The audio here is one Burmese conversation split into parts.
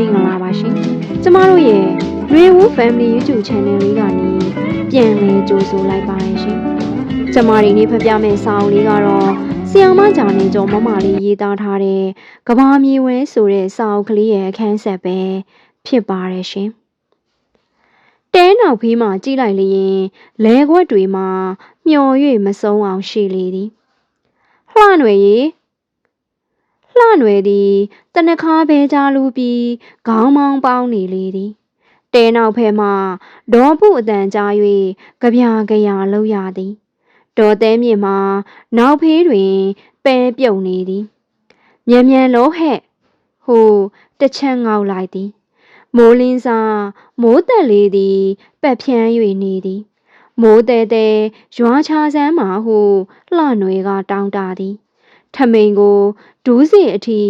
မင်္ဂလာပါရှင်ကျမတို့ရဲ့ Rewu Family YouTube Channel လေးကနေပြန်လည်ကြိုဆိုလိုက်ပါတယ်ရှင်ကျမဒီနေ့ဖတ်ပြမယ့်စာအုပ်လေးကတော့ဆီယမဂျာနေကျော်မမလေးရေးသားထားတဲ့ကဘာမြေဝဲဆိုတဲ့စာအုပ်ကလေးရဲ့အခန်းဆက်ပဲဖြစ်ပါတယ်ရှင်တဲနောက်ဖေးမှကြည့်လိုက်လျင်လဲခွက်တွေမှာမျော်၍မဆုံးအောင်ရှိလေသည်လှနွယ်ရေ လှနွယ်သည်တနခါဘဲကြားလူပြီးခေါင်းမောင်းပေါင်းနေလေသည်တဲနောက်ဖဲမှဒေါ်ပုအတန်ကြား၍ကြပြကြရာလောက်ရသည်ဒေါ်တဲမြေမှာနောက်ဖေးတွင်ပဲပြုတ်နေသည်မြန်မြန်လို့ဟဲ့ဟိုတစ်ချမ်းငေါက်လိုက်သည်မိုးလင်းစာမိုးတက်လေးသည်ပက်ဖြန်း၍နေသည်မိုးတဲတဲရွာချစမ်းမှဟုလှနွယ်ကတောင်းတသည် ထမိန်ကိုဒူးစီအထိ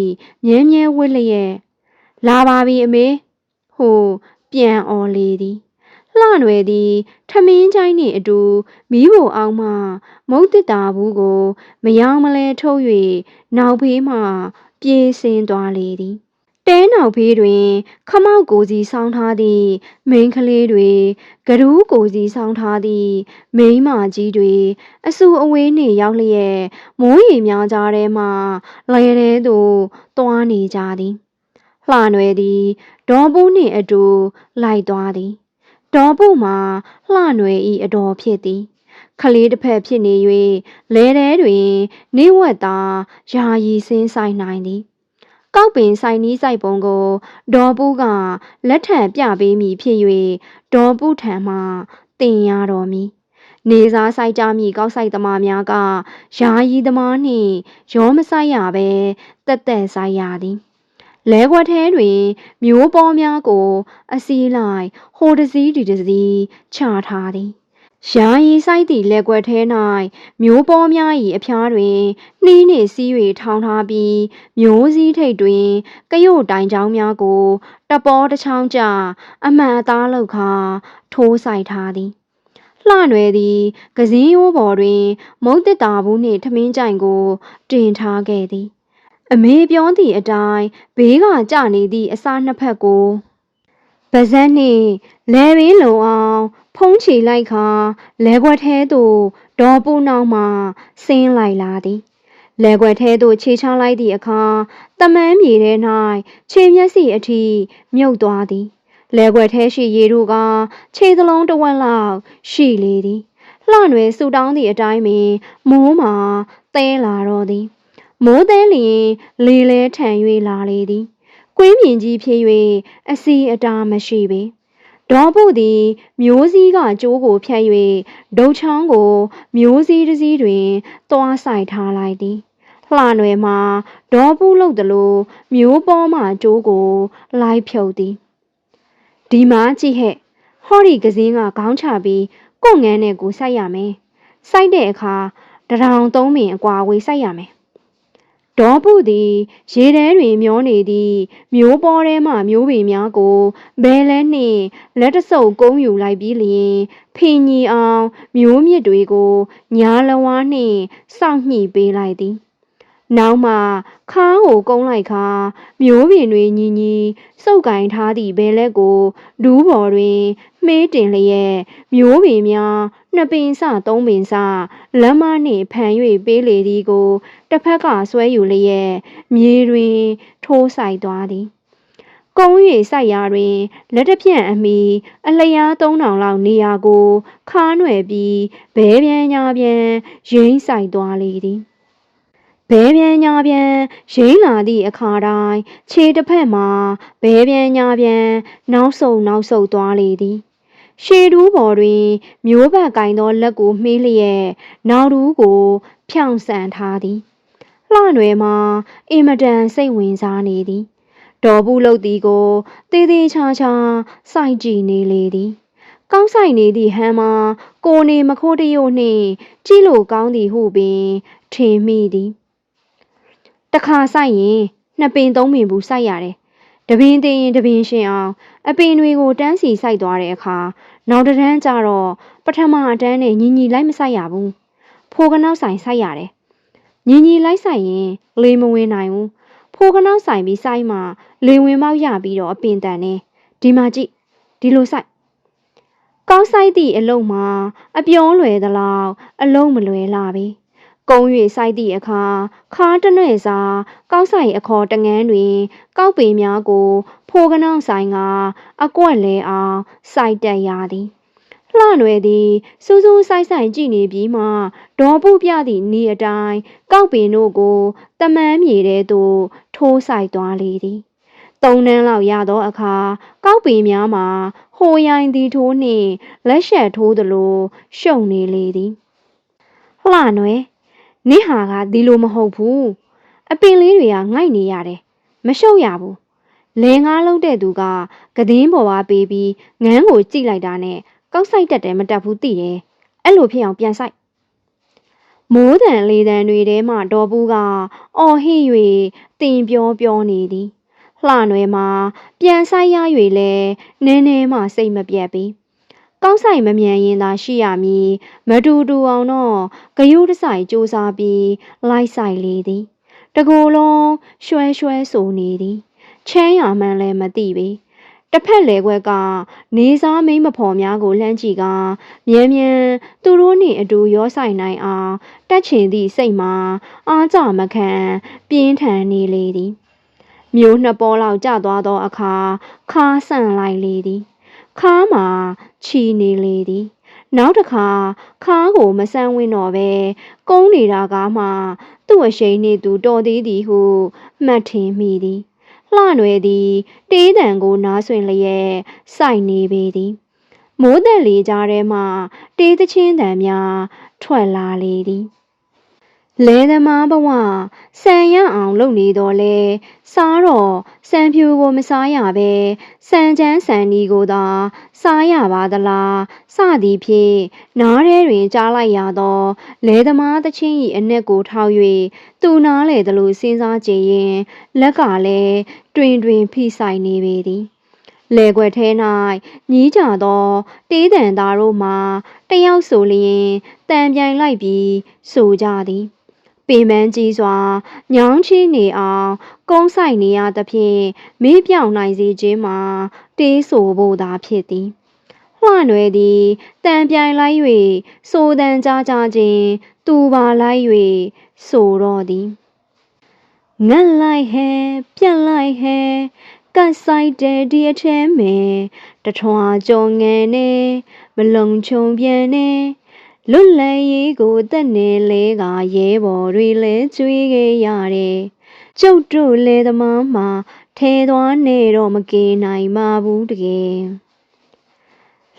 မြဲမြဲဝစ်လျက်လာပါပြီအမေဟိုပြန်អော်လေသည်လှနွယ်သည်ထမင်းချိုင်းနှင့်အတူမီးဖိုအောင်မှမုတ်တစ်တာဘူးကို မယောင်မလဲထုတ်၍နောက်ဖေးမှပြေးဆင်းသွားလေသည် တဲနောက်ဖေးတွင် ခမောက်ကိုစီဆောင်းထားသည့်မိန်းကလေးတွေကရူးကိုစီဆောင်းထားသည့်မိန်းမကြီးတွေအဆူအဝေးနှင့်ရောက်လျက်မိုးရေများကြားထဲမှလဲထဲသို့သွားနေကြသည်လှနွယ်သည်ဒေါ်ပူးနှင့်အတူလိုက်သွားသည်ဒေါ်ပူးမှာလှနွယ်ဤအတော်ဖြစ်သည်ခလေးတစ်ဖက်ဖြစ်နေ၍လဲထဲတွင် နေဝက်သာယာယီစင်းဆိုင်နိုင်သည် ကောက်ပင်ဆိုင်နီးဆိုင်ပုံကိုဒေါ်ပူးကလက်ထံပြပေးမိဖြစ်၍ဒေါ်ပူးထံမှတင်ရတော်မူနေစားဆိုင်ကြမိကောက်ဆိုင်သမားများကယာယီသမားနှင့်ရောမဆိုင်ရဘဲတက်တက်ဆိုင်ရသည်လဲခွက်ထဲတွင် မျိုးပေါ်များကို အစည်းလိုက်ဟိုတစည်းဒီတစည်းချထားသည် ယာယီဆိုင်သည့်လက်ွက်ထဲ၌မျိုးပေါ်များ၏အဖျားတွင်နှီးနှင့်စီး၍ထောင်ထားပြီးမျိုးစည်းထိပ်တွင်ကရုတ်တိုင်ချောင်းများကိုတပေါ်တစ်ချောင်းကြအမှန်အသားလောက်ခါထိုးဆိုင်ထားသည်လှနွယ်သည်ကစင်းရိုးပေါ်တွင် မုတ်တစ်တာဘူးနှင့်ထမင်းကြိုင်ကို တင်ထားခဲ့သည် အမေပြောသည့်အတိုင်းဘေးကကြနေသည့်အစာနှစ်ဖက်ကို ပါဇက်နှင့်လဲပင်လုံအောင်ဖုံးချီလိုက်ခါလဲခွက်ထဲသို့ဒေါ်ပူနောက်မှဆင်းလိုက်လာသည်လဲခွက်ထဲသို့ခြေချလိုက်သည့်အခါတမန်းမြေထဲ၌ခြေမျက်စိအထိမြုပ်သွားသည်လဲခွက်ထဲရှိရေတို့ကခြေသလုံးတစ်ဝက်လောက်ရှိလေသည်လှနွယ်ဆူတောင်းသည့်အတိုင်းပင်မိုးမှာသဲလာတော့သည်မိုးသဲလျင်လေလဲထန်၍လာလေသည် ကွင်းမြင်ကြီးဖြစ်၍အစီအတာမရှိပေဒေါ်ပုသည် မျိုးစည်းကကြိုးကိုဖြတ်၍ဒုတ်ချောင်းကို မျိုးစည်းတစ်စီးတွင်သွားဆိုင်ထားလိုက်သည်လှနွယ်မှာဒေါ်ပုလုတ်တလို့မျိုးပေါ်မှကြိုးကို လိုက်ဖြုတ်သည်ဒီမှာကြည့်ဟဲ့ဟောဒီကစင်းကခေါင်းချပြီးကိုငန်းနဲ့ကိုစိုက်ရမယ်စိုက်တဲ့အခါတရောင်သုံးပင်အကွာဝေးစိုက်ရမယ် ဒေါပုသည်ရေထဲတွင်မျောနေသည့်မျိုးပေါ်ထဲမှမျိုးပင်များကိုဘဲလဲနှင့်လက်တဆုပ်ကုန်းယူလိုက်ပြီးလျင်ဖင်ညီအောင်မျိုးမြစ်တွေကိုညာလဝါးနှင့်စောင့်ညှိပေးလိုက်သည် နောက်မှခါးကိုကုန်းလိုက်ခါမျိုးပင်တွေညီညီစုပ်ကင်ထားသည့်ဘဲလက်ကိုဒူးပေါ်တွင်မှေးတင်လျက်မျိုးပင်များနှစ်ပင်စသုံးပင်စလက်မနှင့်ဖန်၍ပေးလေသည်ကိုတစ်ဖက်ကဆွဲယူလျက်မြေတွင်ထိုးဆိုင်သွားသည်ကုန်း၍စိုက်ရာတွင်လက်တစ်ပြန့်အမိအလျား3000လောက်နေရာကိုခါးနွယ်ပြီးဘဲပြန်ညာပြန်ရင်းဆိုင်သွားလေသည် ဘဲပြန်ညာပြန်ရိမ့်လာသည့်အခါတိုင်းခြေတစ်ဖက်မှာဘဲပြန်ညာပြန်နောက်ဆုတ်နောက်ဆုတ်သွားလေသည်ရှေဒူးပေါ်တွင် မျိုးဘက်ကင်သောလက်ကိုမှေးလျက်နောက်ဒူးကို ဖြောင့်ဆန်ထားသည်လှနွယ်မှာအင်မတန်စိတ်ဝင်စားနေသည်ဒေါ်ဘူးလုတ်သည်ကိုတေးသေးချာချာစိုက်ကြည့်နေလေသည်ကောင်းဆိုင်နေသည့်ဟမ်းမှာကိုနေမခိုးတရုတ်နှင့်ကြည့်လို့ကောင်းသည်ဟုပင်ထင်မိသည် တခါဆိုင်ရင်နှစ်ပင်သုံးပင်ဘူးစိုက်ရတယ်တပင်သိရင်တပင်ရှင်အောင်အပင်တွေကိုတန်းစီစိုက်သွားတဲ့အခါနောက်တန်းကျတော့ပထမအတန်းနဲ့ညီညီလိုက်မစိုက်ရဘူးဖိုးကနောက်ဆိုင်စိုက်ရတယ်ညီညီလိုက်ဆိုင်ရင်လေမဝင်နိုင်ဘူးဖိုဖိုးကနောက်ဆိုင်ပြီးစိုက်မှလေဝင်မောက်ရပြီးတော့အပင်တန်နေဒီမှာကြည့်ဒီလိုစိုက်ကောင်းဆိုင်သည့်အလုံးမှာအပြောလွယ်သလောက်အလုံးမလွယ်လာပြီ ကုံ၍စိုက်သည့်အခါခါတနှဲ့စာကောက်ဆိုင်အခေါ်တငန်းတွင် ကောက်ပေများကို ဖိုးကနောက်ဆိုင်ကအကွက်လဲအောင်စိုက်တက်ရသည်လှနွယ်သည်စူးစူးဆိုင်ဆိုင်ကြည့်နေပြီးမှဒေါ်ပုပြသည့်ဤအတိုင်းကောက်ပင်တို့ကိုတမန်းမြေထဲသို့ထိုးဆိုင်သွားလေသည်သုံးနှန်းလောက်ရသောအခါကောက်ပင်များမှာဟိုရိုင်းသည်ထိုးနှင့်လက်ရှက်ထိုးသလိုရှုံနေလေသည်လှနွယ် နင့်ဟာကဒီလိုမဟုတ်ဘူးအပင်လေးတွေကငိုက်နေရတယ်မရှုပ်ရဘူးလဲငါးလုံးတဲ့သူကကဒင်းပေါ်ပါပေးပြီးငန်းကိုကြိတ်လိုက်တာနဲ့ကောက်ဆိုင်တက်တယ်မတက်ဘူးသိတယ်အဲ့လိုဖြစ်အောင်ပြန်ဆိုင်မိုးတန်လေးတန်တွေထဲမှဒေါ်ဘူးကအော်ဟစ်၍တင်ပြောပြောနေသည်လှနွယ်မှာပြန်ဆိုင်ရ၍လဲနည်းနည်းမှစိတ်မပြတ်ပြီ ကောက်ဆိုင်မမြန်ရင်သာရှိရမည်မတူတူအောင်တော့ဂယုတဆိုင်စူးစားပြီးလိုက်ဆိုင်လေသည်တကူလုံးရွှဲရွှဲဆိုနေသည်ချမ်းရမှန်းလည်းမသိပေတစ်ဖက်လေခွက်ကနေစားမိမ့်မဖော်များကိုလှမ်းကြည့်ကမြဲမြံသူတို့နှင့်အတူရောဆိုင်နိုင်အောင်တက်ချင်သည့်စိတ်မှာအားကြမခံပြင်းထန်နေလေသည်မျိုးနှစ်ပေါ်လောက်ကျသွားသောအခါခါဆန့်လိုက်လေသည် ခါမှာချီနေလေသည်နောက်တစ်ခါခါကိုမဆန်းဝင်းတော့ပဲကုန်းနေတာကားမှသူ့အရှိန်နှင့်သူတော်သေးသည်ဟုမှတ်ထင်မိသည်လှနွယ်သည်တေးတံကိုနားဆွင့်လျက်စိုက်နေပေသည်မိုးသက်လေကြားထဲမှတေးသချင်းတံများထွက်လာလေသည် လဲသမားဘဝဆန်ရအောင်လုပ်နေတော့လဲစားတော့ဆန်ဖြူကိုမစားရပဲဆန်ချမ်းဆန်ဒီကိုသာစားရပါသလားစသည်ဖြင့်နားထဲတွင်ကြားလိုက်ရသောလဲသမားသချင်း၏အနက်ကိုထောက်၍သူနားလေသလိုစဉ်းစားကြည့်ရင်လက်ကလည်းတွင်တွင်ဖိဆိုင်နေပေသည်လေခွက်ထဲ၌ညီးကြသောတေးတန်သားတို့မှာတယောက်ဆိုလျင်တန်ပြိုင်လိုက်ပြီးဆိုကြသည် ပင်ပန်းကြီးစွာညောင်းချီနေအောင်ကုန်းဆိုင်နေရသဖြင့်မေးပြောင်နိုင်စေခြင်းမှာတေးဆိုဖို့သာဖြစ်သည်လှနွယ်သည်တန်ပြိုင်လိုက်၍ဆိုတန်ကြကြခြင်းသူပါလိုက်၍ဆိုတော့သည်ငတ်လိုက်ဟဲပြက်လိုက်ဟဲကတ်ဆိုင်တဲ့ဒီအထဲမဲ့တထွာကြုံငယ်နေမလုံချုံပြန်နေ လွတ်လပ်ရေးကိုတက်နေလဲကရဲဘော်တွေလဲကျွေးခဲ့ရတယ်ကျုပ်တို့လေသမားမှာထဲသွားနေတော့မကေနိုင်ပါဘူးတကယ်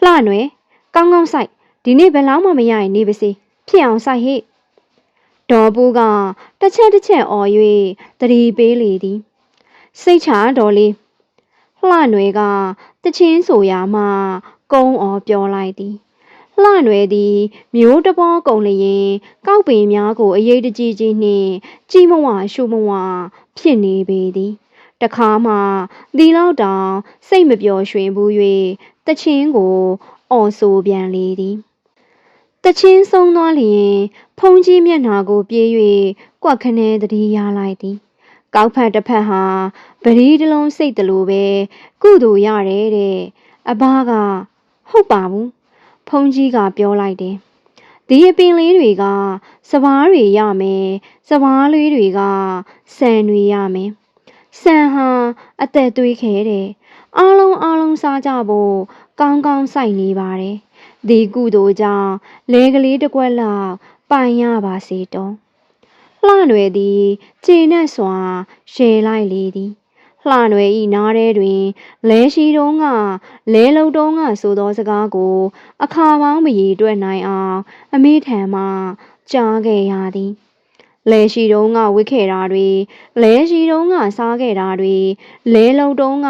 လှနွယ်ကောင်းကောင်းဆိုင်ဒီနေ့ဘယ်လောက်မှမရရင်နေပါစေဖြစ်အောင်ဆိုင်ဟိဒေါ်ပူးကတစ်ချက်တစ်ချက်អော်၍တတိပေးလေသည်စိတ်ချဒေါ်လေးလှနွယ်ကတချင်းဆိုရာမှကုန်းအော်ပြောလိုက်သည် လှနွယ်သည် မျိုးတဘောကုံလျင် ကောက်ပင်များကိုအရေးတကြီးကြီးနှင့် ကြီးမဝရှုမဝဖြစ်နေပေသည်တခါမှဒီလောက်တောင် စိတ်မပျော်ရွှင်ဘူး၍တချင်းကိုအော်ဆိုပြန်လေသည်တချင်းဆုံးသွားလျင် ဖုံးကြီးမျက်နှာကိုပြေး၍ကွက်ခနဲတတိရလိုက်သည်ကောက်ဖက်တစ်ဖက်ဟာပရီးတလုံးစိတ်တလို့ပဲကုသိုလ်ရတယ်တဲ့အဘကဟုတ်ပါဘူး ဖုံးကြီးကပြောလိုက်တယ်ဒီအပင်လေးတွေကစပားတွေရမယ်စပားလေးတွေကဆန်တွေရမယ်ဆန်ဟာအသက်သွေးခဲတယ်အားလုံးအားလုံးစားကြဖို့ကောင်းကောင်းစိုက်နေပါတယ်ဒီကုသိုလ်ကြောင့်လဲကလေးတစ်ကွက်လောက်ပိုင်ရပါစေတော့လှနွယ်သည်ကျေနပ်စွာရှယ်လိုက်လေသည် လှနွယ်ဤနားထဲတွင် လဲရှိတုံးကလဲလုံတုံးကဆိုသောစကားကို အခါပေါင်းမရေတွက်နိုင်အောင်အမိထံမှကြားခဲ့ရသည်လဲရှိတုံးကဝစ်ခဲ့တာတွေလဲရှိတုံးကစားခဲ့တာတွေလဲလုံတုံးက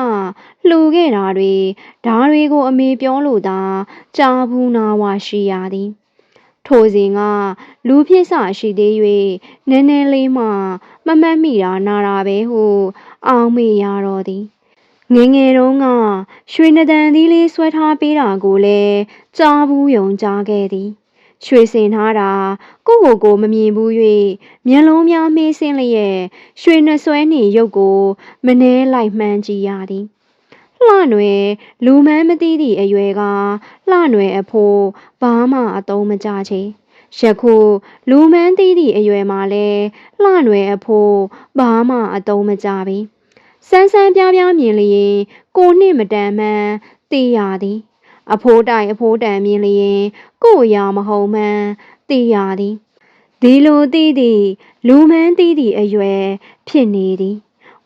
လှူခဲ့တာတွေဓာတွေကိုအမေပြောလို့သာကြားဘူးနာဝရှိရသည် ထိုစဉ်က လူဖြစ်စရှိသေး၍နည်းနည်းလေးမှ မမှတ်မိတာနာတာပဲဟု အောင်းမေရတော့သည်ငငယ်တုန်းက ရွှေနဒန်သီးလေးဆွဲထားပေးတာကိုလည်း ကြားဘူးယုံကြားခဲ့သည် ရွှေစင်ထားတာ ကိုကိုကို မမြင်ဘူး၍မျက်လုံးများမေးဆင်းလျက် ရွှေနှဆွဲနေရုပ်ကို မနှဲလိုက်မှန်းကြည့်ရသည် လှနွယ်လူမန်းမသိသည့်အရွယ်ကလှနွယ်အဖိုးဘာမှအသုံးမကျချေယခုလူမန်းသိသည့်အရွယ်မှာလဲလှနွယ်အဖိုးဘာမှအသုံးမကျပြီစန်းစန်းပြားပြားမြင်လျင်ကိုနှင့်မတန်မှန်းသိရသည်အဖိုးတိုင်အဖိုးတန်မြင်လျင်ကို့ရာမဟုတ်မှန်းသိရသည်ဒီလိုသိသည့်လူမန်းသိသည့်အရွယ်ဖြစ်နေသည်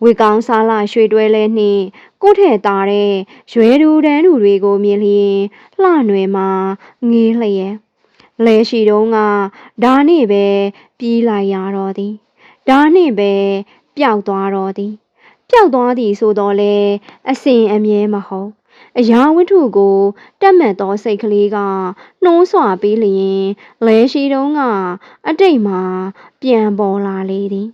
ဝေကောင်းစားလာရွှေတွဲလဲနှင့် ကို့ထဲ့တာတဲ့ရွယ်သူတန်းသူတွေကိုမြင်လျင်လှနွယ်မှာငေးလျက်လဲရှိတုံးကဒါနှင့်ပဲပြေးလိုက်ရတော့သည်ဒါနှင့်ပဲပျောက်သွားတော့သည်ပျောက်သွားသည်ဆိုတော့လေအစဉ်အမြဲမဟုတ်အရာဝတ္ထုကိုတက်မှတ်သောစိတ်ကလေးကနှိုးဆွပေးလျင်လဲရှိတုံးကအတိတ်မှာပြန်ပေါ်လာလေသည်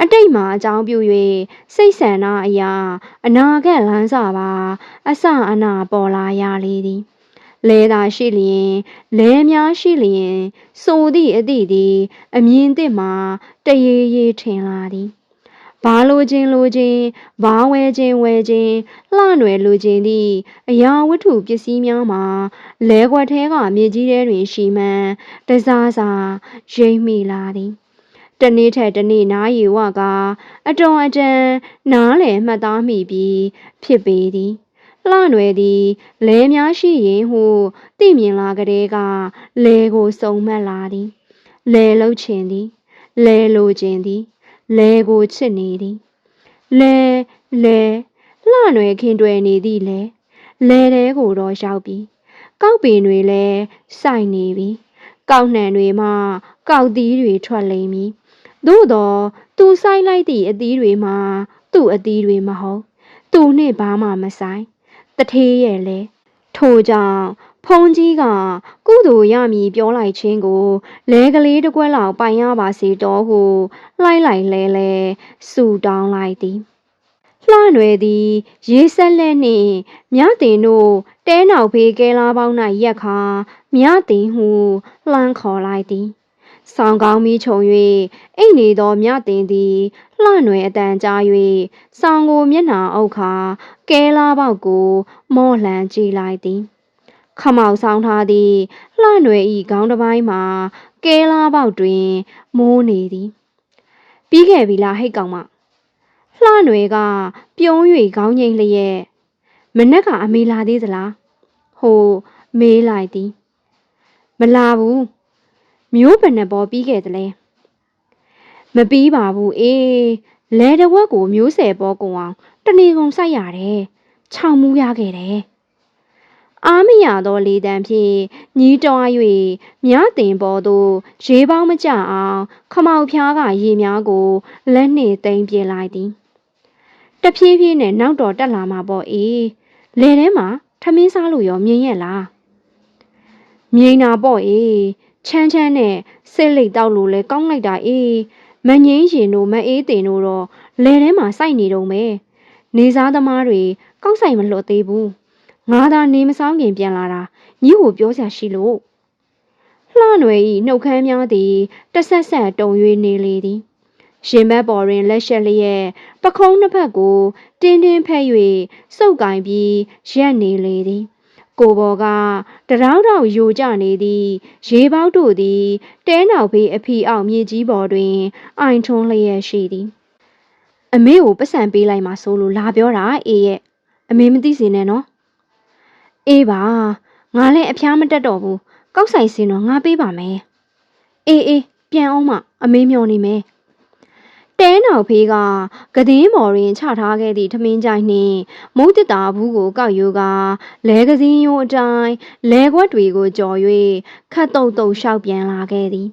အတိတ်မှာအကြောင်းပြု၍စိတ်ဆန္ဒအရာအနာဂတ်လမ်းစာပါ အစအနာပေါ်လာရလေသည်လဲသာရှိလျင်လဲများရှိလျင်ဆိုသည့်အသည့်သည် အမြင်သစ်မှာတရေရေထင်လာသည်ဘာလိုခြင်းလိုခြင်းဘာဝဲခြင်းဝဲခြင်းလှနွယ်လိုခြင်းသည့်အရာဝတ္ထုပစ္စည်းများမှာလဲခွက်ထဲကမြေကြီးထဲတွင်ရှိမှန်တစားစာရိမ့်မိလာသည် တနေ့ထက်တနေ့နားရီဝကအတော်အတန်နားလည်မှတ်သားမိပြီးဖြစ်ပေသည်လှနွယ်သည်လဲများရှိရင်ဟုသိမြင်လာကလေးကလဲကိုစုံမှတ်လာသည်လဲလှုပ်ချင်သည်လဲလိုခြင်းသည်လဲကိုချစ်နေသည်လဲလဲလှနွယ်ခင်တွယ်နေသည်လဲလဲတဲကိုတော့ရောက်ပြီကောက်ပင်တွေလဲစိုက်နေပြီကောက်နှံတွေမှကောက်သီးတွေထွက်လိမ့်မည် သို့တော့သူစိုက်လိုက်သည့်အသီးတွေမှာသူ့အသီးတွေမဟုတ်သူနှင့်ဘာမှမဆိုင်တထေးရဲ့လဲထို့ကြောင့်ဖုန်ကြီးကကုသိုလ်ရမည်ပြောလိုက်ခြင်းကိုလဲကလေးတစ်ကွက်လောက်ပိုင်ရပါစေတော့ဟုလှိုက်လိုက်လဲလဲဆူတောင်းလိုက်သည်လှနွယ်သည် ရေးဆက်လက်နှင့်မြတင်တို့တဲနောက်ဖေးကဲလားပေါင်း၌ရက်ခါမြတင်ဟုလှမ်းခေါ်လိုက်သည် ဆောင်ကောင်းမီခြုံ၍အိတ်နေသောမြတင်သည်လှနွယ်အတန်ကြား၍ဆောင်ကိုမျက်နှာအုပ်ခါကဲလားပေါက်ကို မော့လှမ်းကြည့်လိုက်သည်ခမောက်ဆောင်ထားသည့်လှနွယ်ဤခေါင်းတစ်ပိုင်းမှာကဲလားပေါက်တွင် မိုးနေသည်ပြီးခဲ့ပြီလားဟိတ်ကောင်မလှနွယ်ကပြုံး၍ခေါင်းငိမ့်လျက်မနက်ကအမေလာသေးသလားဟိုမေးလိုက်သည်မလာဘူး မျိုးဘယ်နှပေါ်ပြီးခဲ့သလဲမပြီးပါဘူးအေးလဲတဝက်ကိုမျိုးဆယ်ပေါ်ကုန်အောင်တနေကုန်စိုက်ရတယ်ခြောက်မူးရခဲ့တယ်အားမရသောလေတံဖြင့်ညီးတွား၍မြတင်ပေါ်သို့ရေပေါင်းမကျအောင် ခမောက်ဖျားကရေများကိုလက်နှင့်သိမ်းပြလိုက်သည်တဖြည်းဖြည်းနဲ့နောက်တော်တက်လာမှာပေါ့အေးလေထဲမှာထမင်းစားလို့ရောမြင်ရဲ့လားမြင်တာပေါ့အေး ချမ်းချမ်းနဲ့စစ်လိတ်တောက်လို့လဲကောင်းလိုက်တာအေးမငိမ့်ရင်တို့မအေးတင်တို့တော့လယ်ထဲမှာစိုက်နေတော့မယ်နေစားသမားတွေကောက်ဆိုင်မလွတ်သေးဘူးငါသာနေမဆောင်ခင်ပြန်လာတာညီကိုပြောစရာရှိလို့လှနွယ်ဤနှုတ်ခမ်းများသည်တဆက်ဆက်တုံ၍နေလေသည်ရှင်ဘက်ပေါ်တွင်လက်ရှက်လျက်ပခုံးနှစ်ဖက်ကိုတင်းတင်းဖက်၍စုပ်ကင်ပြီးရက်နေလေသည် ကိုဘော်ကတရောင်းတောင်ယိုကျနေသည် ရေပေါက်တို့သည် တဲနောက်ဘေးအဖီအောက်မြေကြီးပေါ်တွင် အိုင်ထွန်းလျက်ရှိသည်အမေကိုပတ်စံပေးလိုက်မှဆိုလို့လာပြောတာအေးရဲ့အမေမသိစေနဲ့နော်အေးပါငါလည်းအဖျားမတက်တော့ဘူးကောက်ဆိုင်စင်းတော့ငါပေးပါမယ်အေးအေးပြန်အောင်မအမေမျောနေမယ် တဲနောက်ဖေးကကဒင်းမော်ရင်ချထားခဲ့သည့်ထမင်းကြိုင်နှင့်မုတ်တတာဘူးကိုကောက်ယူကလဲကစင်းရိုးအတိုင်းလဲခွက်တွေကိုကြော်၍ခတ်တုတ်တုတ်ရှောက်ပြန်လာခဲ့သည်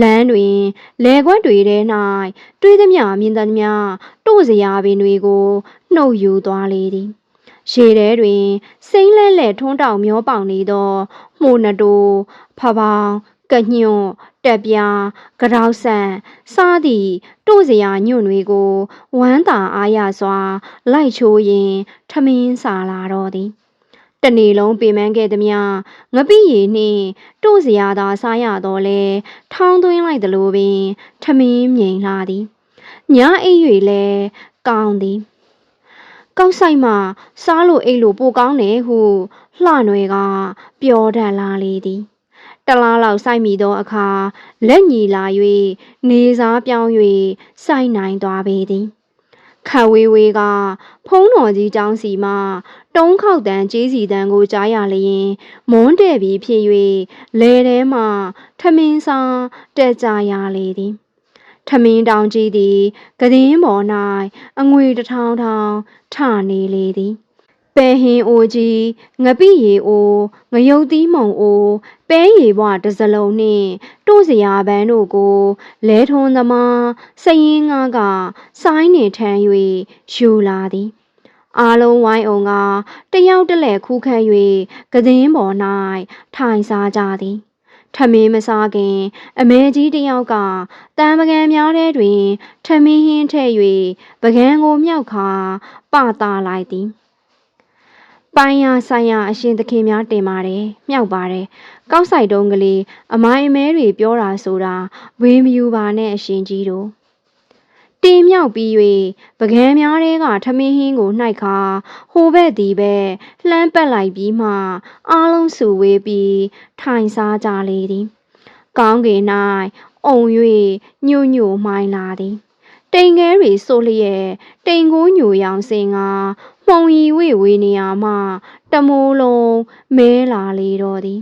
လမ်းတွင်လဲခွက်တွေထဲ၌တွေးသမျှမြင်သမျှတို့စရာပင်တွေကိုနှုတ်ယူသွားလေသည်ရေထဲတွင်စိမ့်လဲလဲထွန်းတောင်မျောပေါင်နေသောမှုနတိုးဖပောင် ကညွန့်တက်ပြားကြောက်ဆန်စားသည့်တို့စရာညွန့်တွေကိုဝမ်းသာအားရစွာ လိုက်ချိုးရင်ထမင်းစာလာတော့သည်တတနေ့လုံးပေမန်းခဲ့သည်မြငပိရည်နှင့်တို့စရာသာစားရတော့လဲထောင်းသွင်းလိုက်သလိုပင်ထမင်းမြိန်လာသည်ညအိပ်၍လဲကောင်းသည်ကောက်ဆိုင်မှစားလို့အိတ်လို့ပိုကောင်းတယ်ဟုလှနွယ်ကပြောတတ်လာလေသည် တလားလောက်စိုက်မိသောအခါလက်ညီလာ၍နေစားပြောင်း၍စိုက်နိုင်သွားပေသည်ခတ်ဝေးဝေးကဖုံးတော်ကြီးကျောင်းစီမှတုံးခောက်တန်ကြေးစီတန်ကိုကြားရလျင်မွန်းတဲ့ပြီးဖြစ်၍လဲထဲမှထမင်းစားတက်ကြရလေသည်ထမင်းတောင်ကြီးသည်ကဒင်းပေါ်၌အငွေတစ်ထောင်ထောင်ထနေလေသည် ပဲဟင်းအိုကြီးငပိရီအိုငရုတ်သီးမုံအိုပဲရီဘွားတစ်စလုံးနှင့်တို့စရာပန်းတို့ကိုလဲထုံးသမားစရင်ငါးကစိုင်းနေထမ်း၍ယူလာသည်အားလုံးဝိုင်းအောင်ကတယောက်တလဲခူးခတ်၍ကဒင်းပေါ်၌ထိုင်စားကြသည်ထမင်းမစားခင် အမေကြီးတယောက်ကတံပကံများထဲတွင် ထမင်းဟင်းထည့်၍ပကံကိုမြောက်ခါပတာလိုက်သည် ပိုင်းရဆိုင်ရအရှင်သခင်များတင်ပါတယ်မြောက်ပါတယ်ကောက်ဆိုင်တုံးကလေးအမိုင်းအမဲတွေပြောတာဆိုတာဝေးမယူပါနဲ့အရှင်ကြီးတို့တင်မြောက်ပြီး၍ပကံများတဲကထမင်းဟင်းကိုနှိုက်ခါဟိုဘက်ဒီဘက်လှမ်းပတ်လိုက်ပြီးမှအားလုံးစုဝေးပြီးထိုင်စားကြလေသည်ကောင်းကင်၌အုံ၍ညို့ညို့မှိုင်းလာသည်တိမ်ငဲတွေဆိုလျက်တိမ်ကိုညိုရောင်စင်က မှုံရီဝေဝေနေရမှ တမိုးလုံးမဲလာလေတော့သည်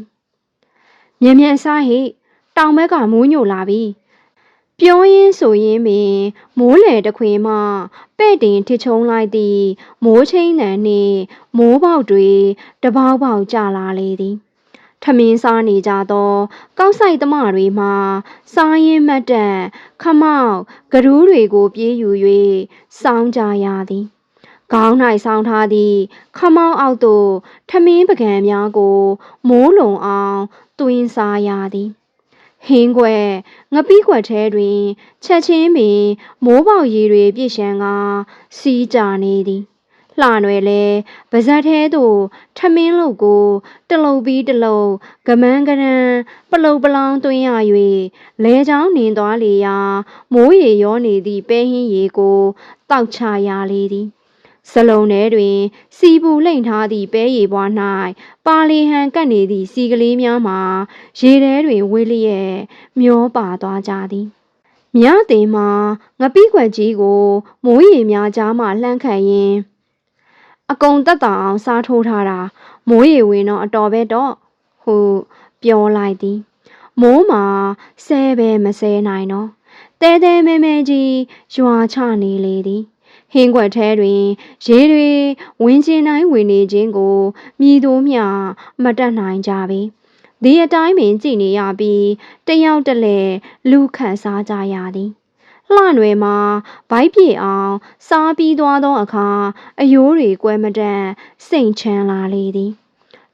မြန်မြန်စားဟိတောင်ဘက်ကမိုးညိုလာပြီပြောရင်းဆိုရင်းပင်မိုးလေတခွင်မှပဲ့တင်ထစ်ချုံလိုက်သည့်မိုးချင်းတန်နှင့်မိုးပေါက်တွေတပေါက်ပေါက်ကျလာလေသည်ထမင်းစားနေကြသောကောက်ဆိုင်သမားတွေမှစားရင်မတ်တက်ခမောက်ကရူးတွေကိုပြေးယူ၍စောင်းကြရသည် ခေါင်း၌ဆောင်းထားသည့်ခမောင်းအောက်သို့ထမင်းပကံများကို မိုးလုံအောင်တွင်းစားရသည်ဟင်းခွဲငပိခွက်ထဲတွင်ချက်ချင်းပင်မိုးပေါက်ရည်တွေပြည့်ရှမ်းကစီးကြနေသည်လှနွယ်လဲပါဇက်သေးသို့ထမင်းလုတ်ကိုတလုံပြီးတလုံကမန်းကရန်ပလုတ်ပလောင်းသွင်းရ၍လဲချောင်းနေသွားလေရာမိုးရေရောနေသည့်ပဲဟင်းရေကိုတောက်ချရလေသည် စလုံးထဲတွင် စီပူလိမ့်ထားသည့်ပဲရီပွား၌ပါလီဟန်ကပ်နေသည့်စီကလေးများမှာရေထဲတွင်ဝေးလျက်မျောပါသွားကြသည်မြတင်မှာငပိခွက်ကြီးကိုမိုးရေများကြားမှလှမ်းခတ်ရင်းအကုံတက်တာအောင်စားထိုးထားတာမိုးရေဝင်တော့အတော်ပဲတော့ဟုပြောလိုက်သည်မိုးမှာဆဲပဲမဆဲနိုင်တော့တဲတဲမဲမဲကြီးရွာချနေလေသည် ဟင်းခွက်ထဲတွင်ရေတွေဝင်ကျင်တိုင်းဝင်နေခြင်းကိုမြည်သူမျှမတတ်နိုင်ကြပေဒီအတိုင်းပင်ကြည်နေရပြီးတယောက်တလဲလူခန့်စားကြရသည်လှနွယ်မှာဗိုက်ပြေအောင်စားပြီးသွားသောအခါအယိုးတွေကွဲမတတ်စိတ်ချမ်းလာလေသည်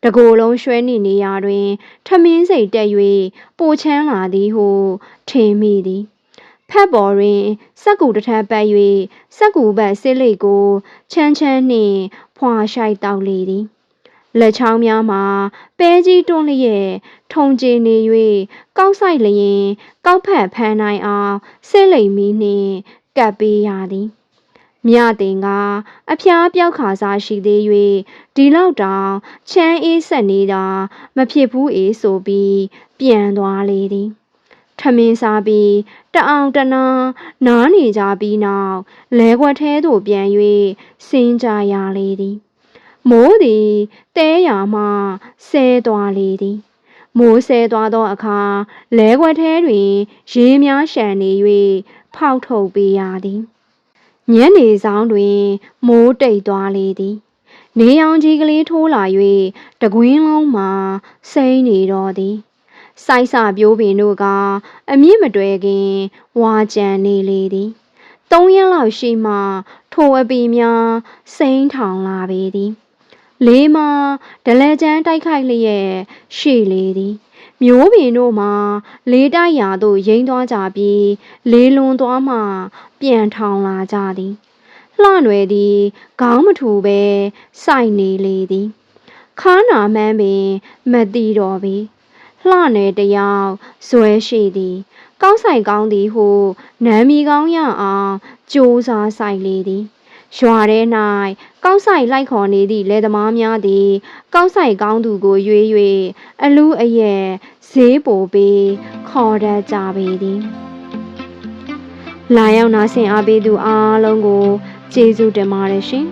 တကိုယ်လုံးရွှဲနေနေရာတွင် ထမင်းစိတ်တက်၍ပိုချမ်းလာသည်ဟုထင်မိသည် ဖက်ပေါ်တွင်စက်ကူတစ်ထပ်ပတ်၍စက်ကူဘက်စစ်လိတ်ကိုချမ်းချမ်းနှင့်ဖွာရှိုက်တောက်လေသည်လက်ချောင်းများမှာပဲကြီးတွန်းလျက်ထုံကျင်နေ၍ကောက်ဆိုင်လျင် ကောက်ဖက်ဖမ်းနိုင်အောင်စစ်လိမ်မီနှင့်ကပ်ပေးရသည်မြတင်ကအဖျားပြောက်ခါစားရှိသေး၍ဒီလောက်တောင်ချမ်းအေးဆက်နေတာမဖြစ်ဘူးအေးဆိုပြီးပြန်သွားလေသည် ထမင်းစားပြီးတအောင်တနာနားနေကြပြီးနောက်လဲခွက်ထဲသို့ပြန်၍စင်းကြရလေသည်မိုးသည်တဲရမှဆဲသွားလေသည်မိုးဆဲသွားသောအခါလဲခွက်ထဲတွင် ရေများရှံနေ၍ဖောက်ထုတ်ပေးရသည်ညနေဆောင်တွင် မိုးတိတ်သွားလေသည်နေအောင်ကြီးကလေးထိုးလာ၍တကွင်းလုံးမှာစိမ့်နေတော့သည် စိုက်စပြိုးပင်တို့ကအမြင့်မတွယ်ခင်ဝါကြံနေလေသည်သုံးရက်လောက်ရှိမှထိုအပီများစိမ့်ထောင်လာပေသည်လေးမှာဒလဲကျန်းတိုက်ခိုက်လျက်ရှေ့လေသည်မျိုးပင်တို့မှာလေးတိုက်ရာသို့ရိမ့်သွားကြပြီးလေးလွန်သွားမှပြန်ထောင်လာကြသည်လှနွယ်သည်ခေါင်းမထူပဲစိုက်နေလေသည်ခါနာမှန်းပင်မတိတော့ပြီ လှနေတယောက်ဇွဲရှိသည် ကောင်းဆိုင်ကောင်းသည်ဟုနမ်းမီကောင်းရအောင်ကြိုးစားဆိုင်လေသည်ရွာထဲ၌ကောက်ဆိုင်လိုက်ခေါ်နေသည့်လယ်သမားများသည်ကောက်ဆိုင်ကောင်းသူကိုရွေး၍အလူအယက်ဈေးပိုပေးခေါ်တတ်ကြပေသည်လာရောက်နာဆင်အားပေးသူအားလုံးကိုကျေးဇူးတင်ပါတယ်ရှင်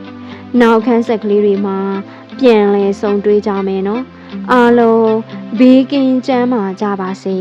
နောက်ခန်းဆက်ကလေးတွေမှာပြန်လည်ဆုံတွေ့ကြမယ်နော် အားလုံးဘေးကင်းကျန်းမာကြပါစေ